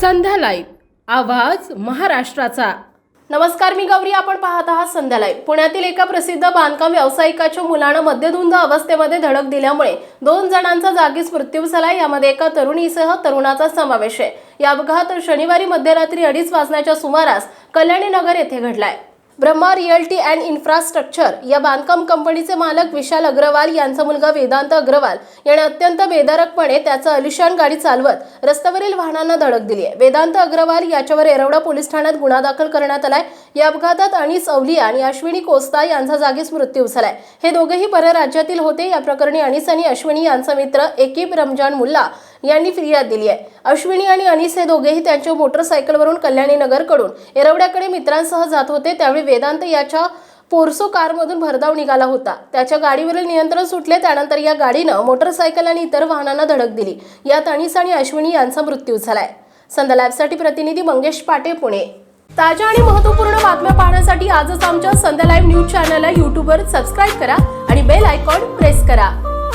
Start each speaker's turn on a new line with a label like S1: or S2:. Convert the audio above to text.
S1: संध्या live आवाज महाराष्ट्राचा. नमस्कार मी गौरी. आपण पाहत आहात संध्या लाईव्ह. पुण्यातील एका प्रसिद्ध बांधकाम व्यावसायिकाच्या मुलानं मध्यधुंद अवस्थेमध्ये धडक दिल्यामुळे दोन जणांचा जागीच मृत्यू झाला यामध्ये एका तरुणीसह तरुणाचा समावेश आहे. या अपघात शनिवारी मध्यरात्री अडीच वाजण्याच्या सुमारास कल्याणी नगर येथे घडलाय. ब्रह्मा रिअल्टी अँड इन्फ्रास्ट्रक्चर या बांधकाम कंपनीचे मालक विशाल अग्रवाल यांचा मुलगा वेदांत अग्रवाल याने अत्यंत बेदारकपणे त्याचं अलिशान गाडी चालवत रस्त्यावरील वाहनांना धडक दिली आहे. वेदांत अग्रवाल याच्यावर येरवडा पोलीस ठाण्यात गुन्हा दाखल करण्यात आलाय. या अपघातात अनिस अवलिया आणि अश्विनी कोस्ता यांचा जागीच मृत्यू झालाय. हे दोघेही परराज्यातील होते. या प्रकरणी अनिस आणि अश्विनी यांचा मित्र एकीब रमजान मुल्ला यांनी फिर्याद दिली आहे. अश्विनी आणि अनिस हे दोघेही त्यांच्या मोटरसायकलवरून कल्याणीनगरकडून एरवड्याकडे मित्रांसह जात होते. त्यावेळी वेदांत याच्या पोर्सो कारमधून भरधाव निघाला होता. त्याच्या गाडीवरील नियंत्रण सुटले. त्यानंतर या गाडीनं मोटरसायकल आणि इतर वाहनांना धडक दिली. यात अनिस आणि अश्विनी यांचा मृत्यू झालाय. संध्या लाईव्हसाठी प्रतिनिधी मंगेश पाटे पुणे. ताज्या आणि महत्त्वपूर्ण बातम्या पाहण्यासाठी आजच आमच्या संध्या लाईव्ह न्यूज चॅनलला यूट्यूबवर सबस्क्राईब करा आणि बेल आयकॉन प्रेस करा.